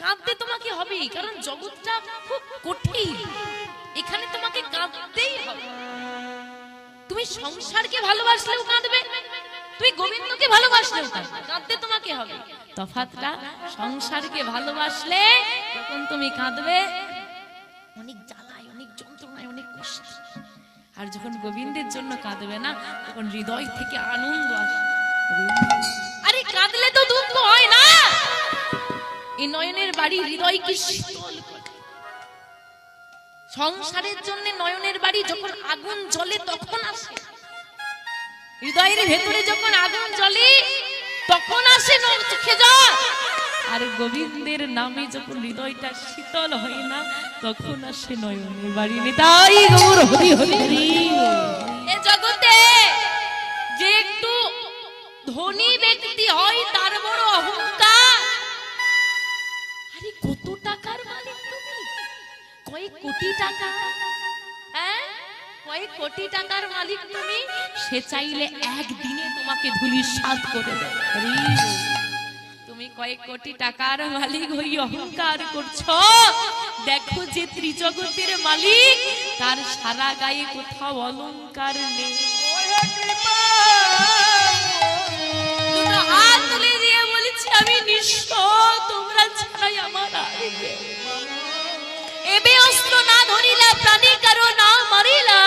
কাঁদতে তোমাকে কারণ জগৎটা খুব কঠিন। এখানে তোমাকে কাঁদতেই হবে। তুমি সংসারকে ভালোবাসলেও কাঁদবে গোবিন্দকে ভালোবাসলেও কাঁদতে তোমাকে হবে। তফাৎটা, সংসারকে ভালোবাসলে তখন তুমি কাঁদবে, অনেক জ্বালায়, অনেক যন্ত্রণায়, অনেক কষ্ট। আর যখন গোবিন্দের জন্য কাঁদবে না, তখন হৃদয় থেকে আনন্দ আসে। আরে কাঁদলে তো নয়নের বাড়ি হৃদয়কে শীতল সংসারের জন্য নয়নের বাড়ি যখন আগুন জ্বলে তখন আসে। হৃদয়ের ভেতরে যখন আগুন জ্বলে, তখন আসে চোখে জল। আর গোবিন্দের নামে যখন হৃদয়টা শীতল হয় না, তখন আসে নয়নের বাড়ি। হরি হরি এ জগতে যে একটু ধনী ব্যক্তি হয়, তার বড় কয়েক কোটি টাকা। হ্যাঁ? কয়েক কোটি টাকার মালিক তুমি? সে চাইলে একদিনে তোমাকে ধুলির সাত করে দেবে। তুমি কয়েক কোটি টাকার মালিক হই অহংকার করছ? দেখো যে ত্রিজগতের মালিক, তার সারা গায়ে কোথাও অলংকার নেই। হাত তুলে দিয়ে বলেছি, আমি নিঃস্ব, তোমরা ছাড়াই আমার এবে অস্ত্র না ধরিলা, প্রাণী কারও না মারিলা।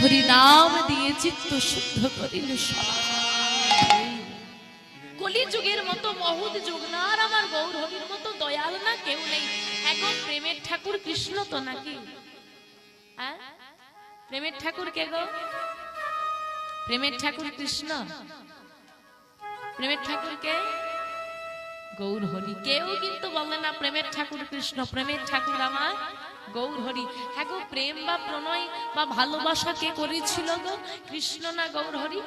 হরি নাম দিয়ে চিত্ত শুদ্ধ করিল কলি যুগের মতো মহুদ যুগ না, আর আমার গৌর হরির মতো দয়াল না কেউ নেই। এখন প্রেমের ঠাকুর কৃষ্ণ তো নাকি? প্রেমের ঠাকুর কে গো? প্রেমের ঠাকুর কৃষ্ণ। প্রেমের ঠাকুর কে? গৌর হরি কেউ কিন্তু বলে না, প্রেমের ঠাকুর কৃষ্ণ, প্রেমের ঠাকুর আমার গৌর হরি হ্যাঁ গো, প্রেম বা প্রণয় বা ভালোবাসা কে করেছিল গো? কৃষ্ণ না গৌর হরি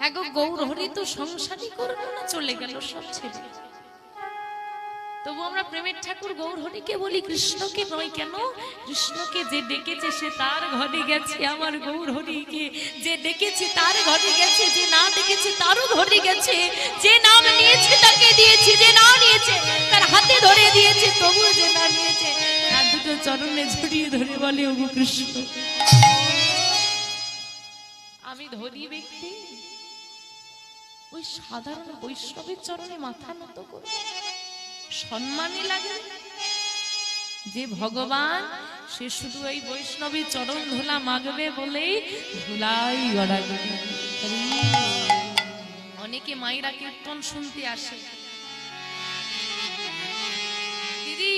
হ্যাঁ গো গৌর হরি তো সংসারই করল না, চলে গেল সব ছেড়ে। তবু আমরা প্রেমের ঠাকুর গৌর হরিকে বলি কৃষ্ণকে নয় কেন? কৃষ্ণকে যে ডেকেছে সে তার ঘরে গেছে, আমার গৌর হরিকে যে ডেকেছে তার ঘরে গেছে, যে না ডেকেছে তারও ঘরে গেছে। যে নাম নিয়েছে তাকে দিয়েছে, যে না নিয়েছে তার হাতে ধরে দিয়েছে তবু যে না নিয়েছে তার দুটো চরণে ঝুড়িয়ে ধরে বলে, ওগো কৃষ্ণ, আমি ধনী ব্যক্তি। ওই সাধারণ বৈষ্ণবের চরণে মাথা নত করে। সম্মানই লাগে যে ভগবান, সে শুধু এই বৈষ্ণবী চরণ ধুলা মাগবে বলেই ধুলাই গড়াগড়ি অনেকে মায়েরা কীর্তন শুনতে আসে। দিদি,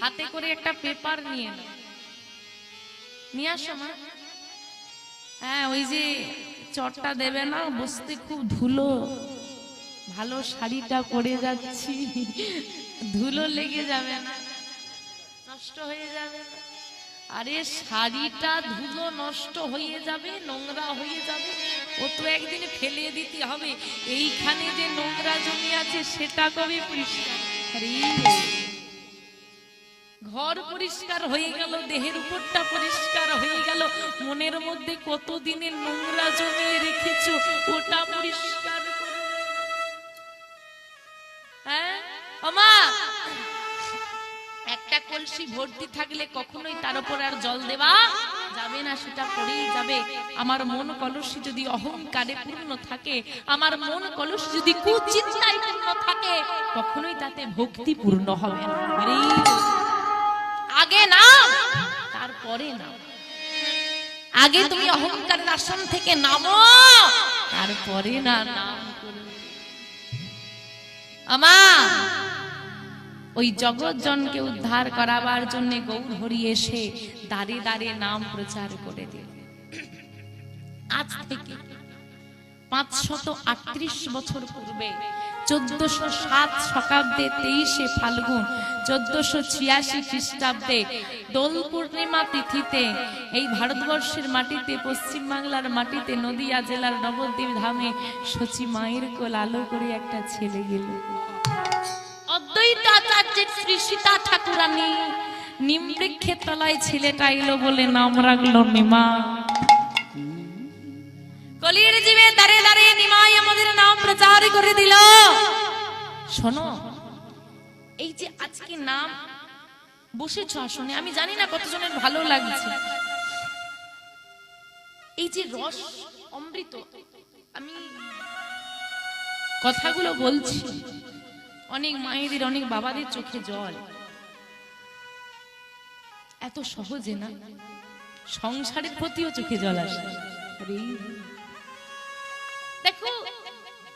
হাতে করে একটা পেপার নিয়ে নিয়ে আসো মা। হ্যাঁ ওই যে চটটা দেবে না, বসতে খুব ধুলো। ভালো শাড়িটা পরে যাচ্ছি। ধুলো লেগে যাবে না, নষ্ট হয়ে যাবে আরে শাড়িটা ধুলো নষ্ট হয়ে যাবে, নোংরা হয়ে যাবে। ও তো একদিন ফেলে দিতে হবে। এইখানে যে নোংরা জমি আছে, সেটা কবে পরিষ্কার? ঘর পরিষ্কার হয়ে গেল, দেহের উপরটা পরিষ্কার হয়ে গেল। মনের মধ্যে কত দিনের নোংরা জমিয়ে রেখেছো, ওটা পরিষ্কার কলসি ভর্তি থাকলে কখনোই তার উপর আর জল দেওয়া যাবে না, সেটা পড়েই যাবে। আমার মন কলসি যদি অহংকারে পূর্ণ থাকে, আমার মন কলসি যদি কুচিন্তায় পূর্ণ থাকে, কখনোই তাতে ভক্তি পূর্ণ হবে না। আগে না তারপরে না আগে তুমি অহংকারের আসন থেকে নামো, তারপরে না, নাম করবে আমা ওই জগৎজনকে উদ্ধার করাবার জন্য গৌর হরি এসে দাঁড়ে দাঁড়িয়ে নাম প্রচার করে দিল। আজ থেকে পাঁচশত আটত্রিশ বছর পূর্বে চোদ্দশো সাত শতাব্দে তেইশে ফাল্গুন, চোদ্দশো ছিয়াশি খ্রিস্টাব্দে দোল পূর্ণিমা তিথিতে এই ভারতবর্ষের মাটিতে, পশ্চিম বাংলার মাটিতে, নদিয়া জেলার নবদ্বীপ ধামে সচি মায়ের কোল আলো করে একটা ছেলে গেল। অদ্বৈত শ্রী সীতা ঠাকুরানী নিমবৃক্ষের তলায় ছেলেটা এলো বলে নাম রাখল নিমা। কলির জীবে দাঁড়ে দাঁড়ে নিমাই আমাদের নাম প্রচার শোনো, এই যে আজকে নাম বসেছ আসনে, আমি জানি না কতজনের ভালো লাগছে। এই যে রস অমৃত, আমি কথাগুলো বলছি। অনেক মায়েদের, অনেক বাবাদের চোখে জল। এত সহজে না? সংসারের প্রতিও চোখে জল আসে। দেখো,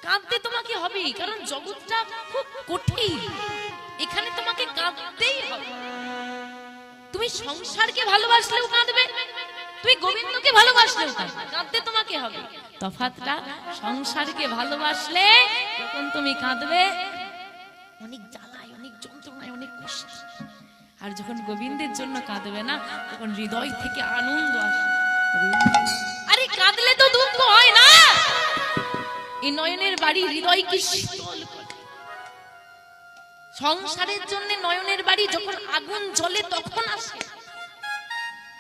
কাঁদতে তোমাকে হবে কারণ জগৎটা খুব কঠিন। এখানে তোমাকে কাঁদতেই হবে। তুমি সংসারকে ভালোবাসলেও কাঁদবে, তুমি গোবিন্দকে ভালোবাসলেও কাঁদতে তোমাকে হবে। তফাতটা সংসারকে ভালোবাসলে তখন তুমি কাঁদবে অনেক জ্বালায়, অনেক যন্ত্রণায়, অনেক কষ্ট। আর যখন গোবিন্দের জন্য কাঁদবে না, তখন হৃদয় থেকে আনন্দ আসে। আরে, কাঁদলে তো দুঃখ হয় না। এই নয়নের বাড়ি হৃদয় কি শীতল সংসারের জন্য নয়নের বাড়ি যখন আগুন জ্বলে, তখন আসে।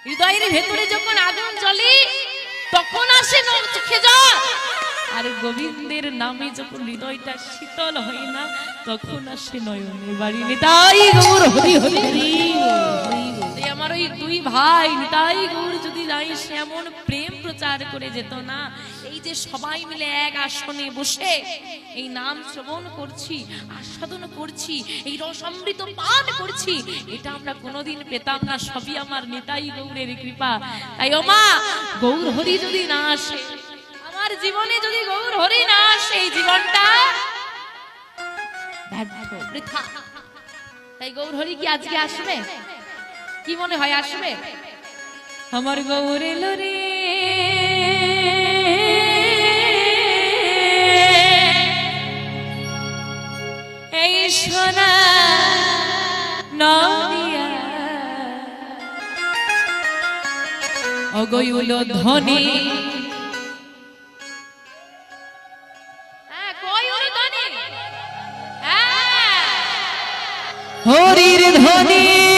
হৃদয়ের ভেতরে যখন আগুন জ্বলে, তখন আসে চোখে জল। আর গোবিন্দের নামে যখন হৃদয়টা শীতল হয় না, তখন আসে নয়নের বাড়ি নিতাই গৌর, হরি হরি আমার ওই দুই ভাই নিতাই গৌর, যদি যাই সে এমন প্রেম প্রচার করে যেত না। এই যে সবাই মিলে এক আসনে বসে এই নাম শ্রবণ করছি, আস্বাদন করছি, এই রসমৃত পান করছি, এটা আমরা কোনোদিন পেতাম না, সবই আমার নিতাই গৌরের কৃপা। তাই ও মা, গৌর, হরি যদি না আসে জীবনে যদি গৌর হরি না, সেই জীবনটা তাই গৌর হরি কি আজকে আসবে? কি মনে হয় আসবে? আমার গৌর এলো এই সোনা নদিয়া অগয়ুল ধনী হরির ধ্বনি।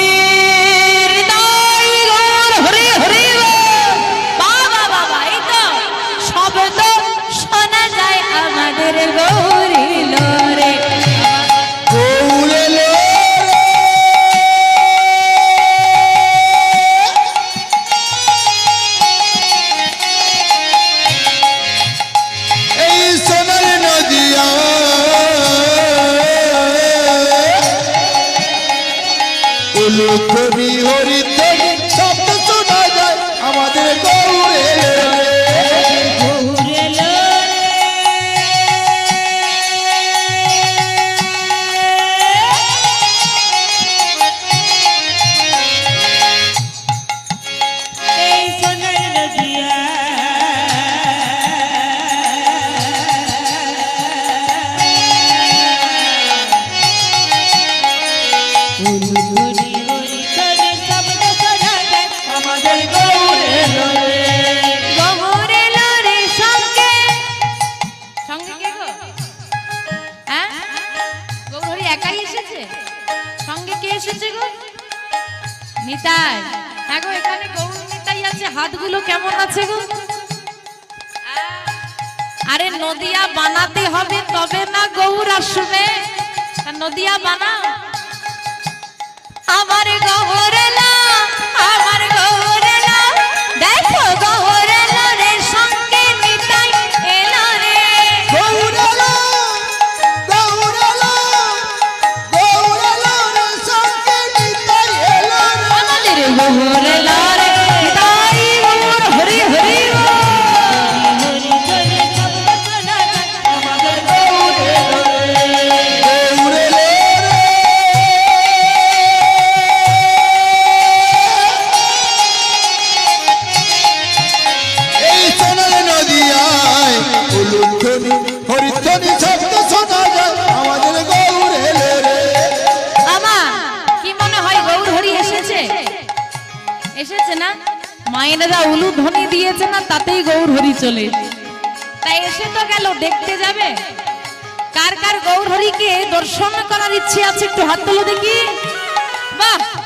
উলুধ্বনি নিতাই হ্যাঁ এখানে গৌর নিতাই আছে, হাতগুলো কেমন আছে গো? আরে নদিয়া বানাতে হবে তবে না গৌর আসবে নদিয়া গৌরেলা আমার গৌরেলা আমাদের তাতেই গৌর হরি চলে। তাই এসে তো গেল, দেখতে যাবে। কার কার গৌর হরিকে দর্শন করার ইচ্ছে আছে একটু হাত তুলে দেখি। বাহ!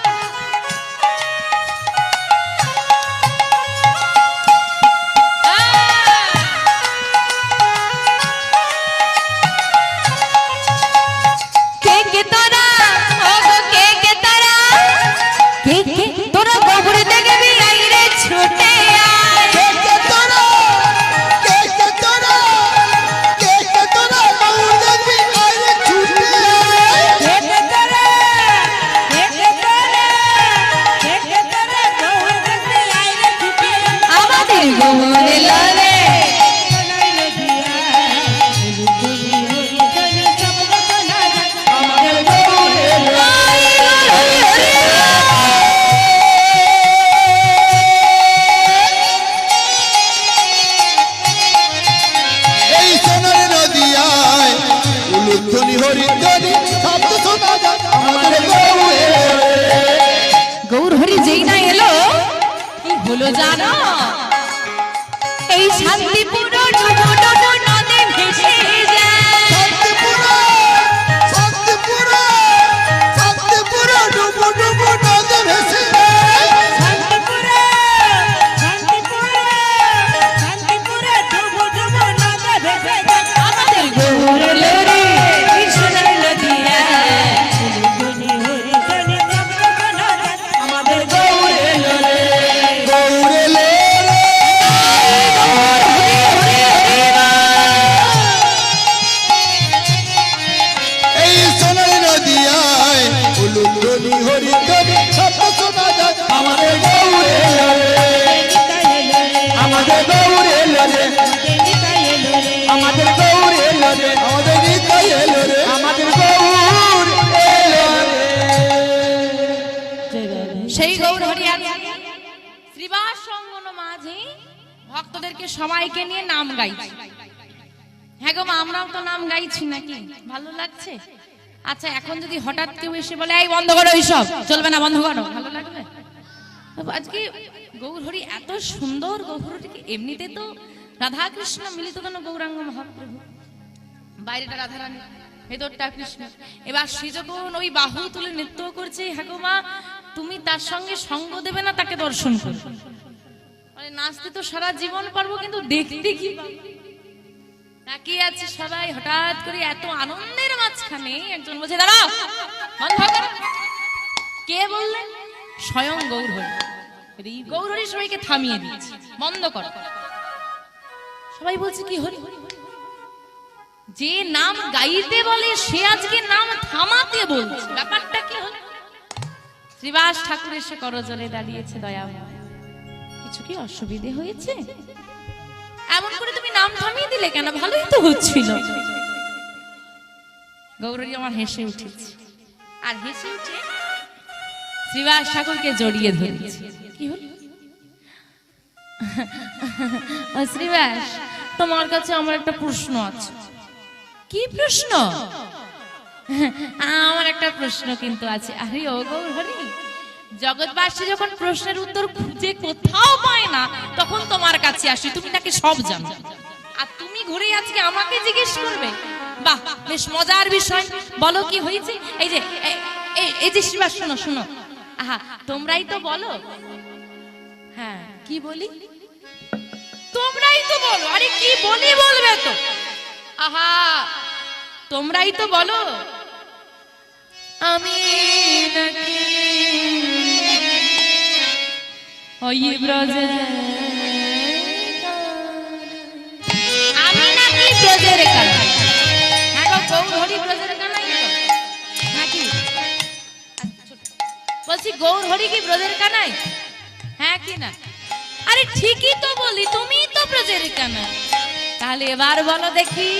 জানো? এই শান্তিপুর ভক্তদেরকে সবাইকে নিয়ে নাম গাইছি হ্যাঁ গো আমরাও তো নাম গাইছি নাকি? ভালো লাগছে? আচ্ছা এখন যদি হঠাৎ কেউ এসে বলে, এই, বন্ধ করো এইসব। চলবে না, বন্ধ করো, ভালো লাগবে? আজকে গৌরহরি এত সুন্দর গৌরহরিকে এমনিতে তো রাধা কৃষ্ণ মিলিত কেন গৌরাঙ্গ মহাপ্রভু। বাইরেটা রাধারানী, ভেতরটা কৃষ্ণ। এবার সে যখন ওই বাহু তুলে নৃত্য করছে হ্যাঁ মা, তুমি তার সঙ্গে সঙ্গ দেবে না তাকে দর্শন করবে। মানে নাচতে তো সারা জীবন পারব, কিন্তু দেখতে কি তাকিয়ে আছে সবাই, হঠাৎ করে এত আনন্দের মাঝখানে একজন বলছে দাঁড়াও কে বললেন স্বয়ং গৌরহরি। গৌরহরি সবাইকে থামিয়ে দিয়েছে, বন্ধ করো। সবাই বলছে, কি হরি যে নাম গাইতে বলে, সে আজকে নাম থামাতে বলছে। ব্যাপারটা কি হলো? শ্রীবাস ঠাকুর এসে করজলে দাঁড়িয়েছে দয়া কিছু কি, অসুবিধে হয়েছে? এমন করে তুমি নাম থামিয়ে দিলে কেন? ভালোই তো হচ্ছিল। গৌরী আমার হেসে উঠেছে। আর হেসে উঠে শ্রীবাস ঠাকুরকে জড়িয়ে ধরেছে। কি হলো? শ্রীবাস, তোমার কাছে আমার একটা প্রশ্ন আছে। কি প্রশ্ন? আমার একটা প্রশ্ন কিন্তু আছে। আরে ও গৌরহরি জগৎবাসী যখন প্রশ্নের উত্তর খুঁজে কোথাও পায় না, তখন তোমার কাছে আসি, তুমি নাকি সব জানো। আর তুমি ঘুরে আজকে আমাকে জিজ্ঞেস করবে? বাহ, বেশ মজার বিষয়। বলো কি হয়েছে? এই যে এই যে শিবা, শোনো শোনো। আহা, তোমরাই তো বলো। হ্যাঁ কি বলি? তোমরাই তো বলো। আরে কি বলি বলবে তো? আহা, তোমরাই তো বলো। আমি নাকি? ওই ব্রজে আমি হ্যাঁ বলছি কি ব্রজের হ্যাঁ কি না? আরে ঠিকই তো বলি, তুমিই তো তাহলে এবার বলো দেখি,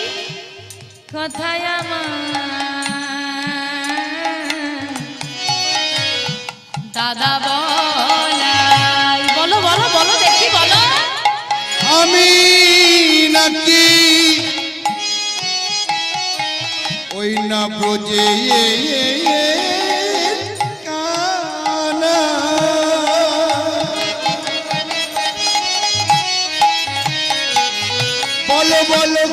কোথায় আমার দাদা বলাই। বলো বলো বলো দেখি বলো। আমি নাকি ওই না ব্রজে বলো বলো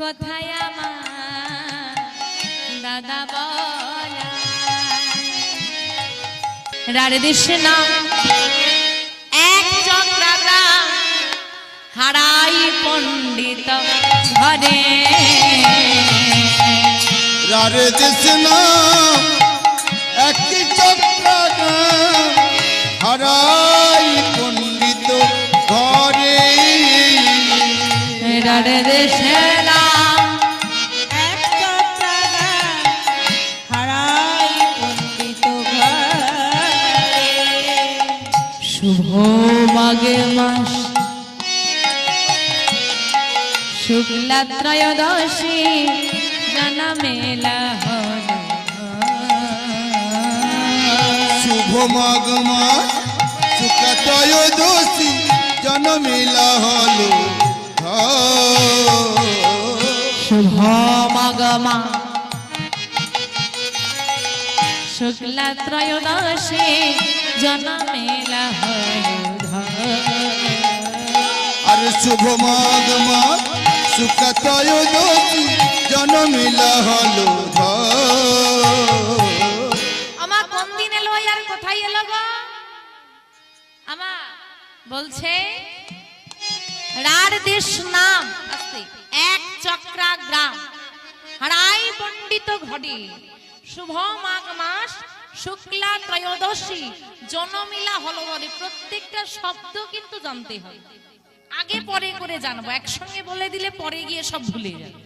কোথায় আমার দাদা বলা। রারে দেশে নাম এক চক্রাগ্রা হারাই পণ্ডিত ঘরে। দেশনা একটি চক্রাগাম হারাই পণ্ডিত ঘরে। রারে দেশে নাম শুক্লা ত্রয়োদশী জনমেলা হল। শুভ মাস শুক্ল ত্রয়োদশী জন্মিলা হলো। শুভ মগমা। শুক্লা ত্রয়োদশী জনমেলা হল। আর শুভ মাঘ শুক্ল ত্রয়োদশী হলো। আমার কোন দিন এলো আর কোথায় এলো গো? আমার বলছে রার দেশ নাম এক চক্রা গ্রাম। হারাই পণ্ডিত ঘটে, শুভ মাঘ মাস, শুক্লা ত্রয়োদশী, জনমিলা হলো প্রত্যেকটা শব্দ কিন্তু জানতে হয়। আগে পরে করে জানব। একসঙ্গে বলে দিলে পরে গিয়ে সব ভুলে যাবে।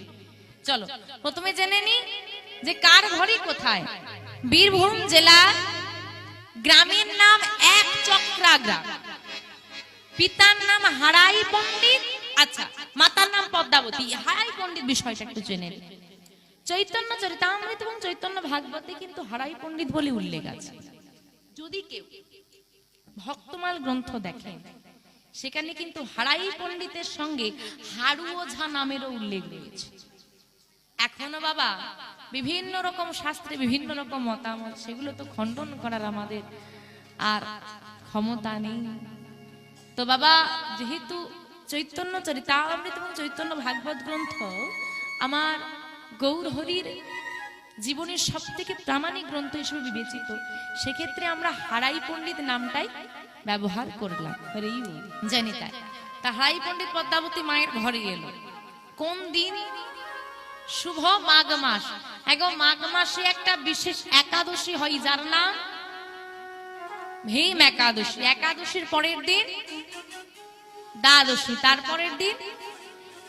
চলো, প্রথমে জেনে নি যে কার ঘড়ি কোথায়। বীরভূম জেলার গ্রামের নাম এক চক্রা গ্রাম পিতার নাম হারাই পণ্ডিত। আচ্ছা মাতার নাম পদ্মাবতী। হারাই পণ্ডিত বিষয়টা একটু জেনে নিন। চৈতন্য চরিতামৃত এবং চৈতন্য ভাগবতে কিন্তু হারাই পণ্ডিত বলে উল্লেখ আছে। যদি কেউ ভক্তমাল গ্রন্থ দেখেন সেখানে কিন্তু হারাই পণ্ডিতের সঙ্গে হাড়ু ওঝা নামেরও উল্লেখ রয়েছে। এখনও বাবা, বিভিন্ন রকম শাস্ত্রে বিভিন্ন রকম মতামত, সেগুলো তো খণ্ডন করার আমাদের আর ক্ষমতা নেই। তো বাবা, যেহেতু চৈতন্য চরিতামৃত এবং চৈতন্য ভাগবত গ্রন্থ আমার গৌর হরির জীবনের সব থেকে প্রামাণিক গ্রন্থ হিসেবে বিবেচিত, সেক্ষেত্রে আমরা হারাই পণ্ডিত নামটাই ব্যবহার করলাম। জানি তাই। তা হারাই পণ্ডিত পদ্মাবতী মায়ের ঘরে এলো। কোন দিন? শুভ মাঘ মাস এখন মাঘ মাসে একটা বিশেষ একাদশী হয় যার নাম? ভীম একাদশী। একাদশীর পরের দিন? দ্বাদশী। তারপরের দিন?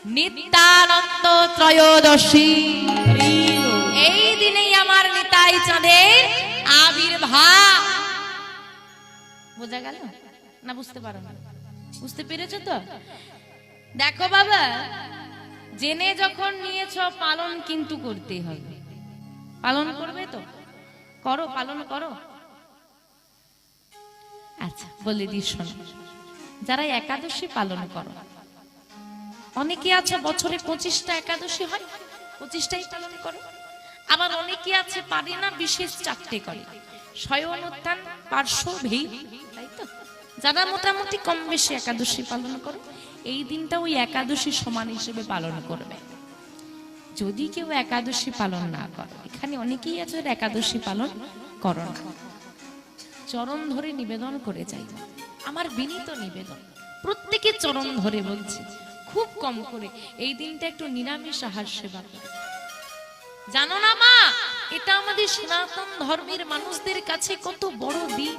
নিত্যানন্দ ত্রয়োদশী। এই দিনেই আমার নিতাই চাঁদের আবির্ভাব। বোঝা গেল? না, বুঝতে পারো না। বুঝতে পেরেছ তো? দেখো বাবা, জেনে যখন নিয়েছ পালন কিন্তু করতে হবে। পালন করবে তো? করো, পালন করো। আচ্ছা বলে শোনো। যারা একাদশী পালন করো, অনেকে আছে, বছরে পঁচিশটা একাদশী হয়? পঁচিশটাই পালন করো? আবার অনেকে আছে পারে না বিশেষ চারটে করে। স্বয়ন উত্থান পার্শ্ব তো? যারা মোটামুটি কম বেশি একাদশী পালন করো, এই দিনটা ওই একাদশী সমান হিসেবে পালন করবে। যদি কেউ একাদশী পালন না করো, এখানে অনেকেই আছে একাদশী পালন করো না। চরণ ধরে নিবেদন করে যাই। আমার বিনীত নিবেদন, প্রত্যেকে চরণ ধরে বলছি, খুব কম করে। এই দিনটা একটু নিরামিষ আহার সেবা করে। জানো না মা এটা আমাদের সনাতন ধর্মের মানুষদের কাছে কত বড় দিন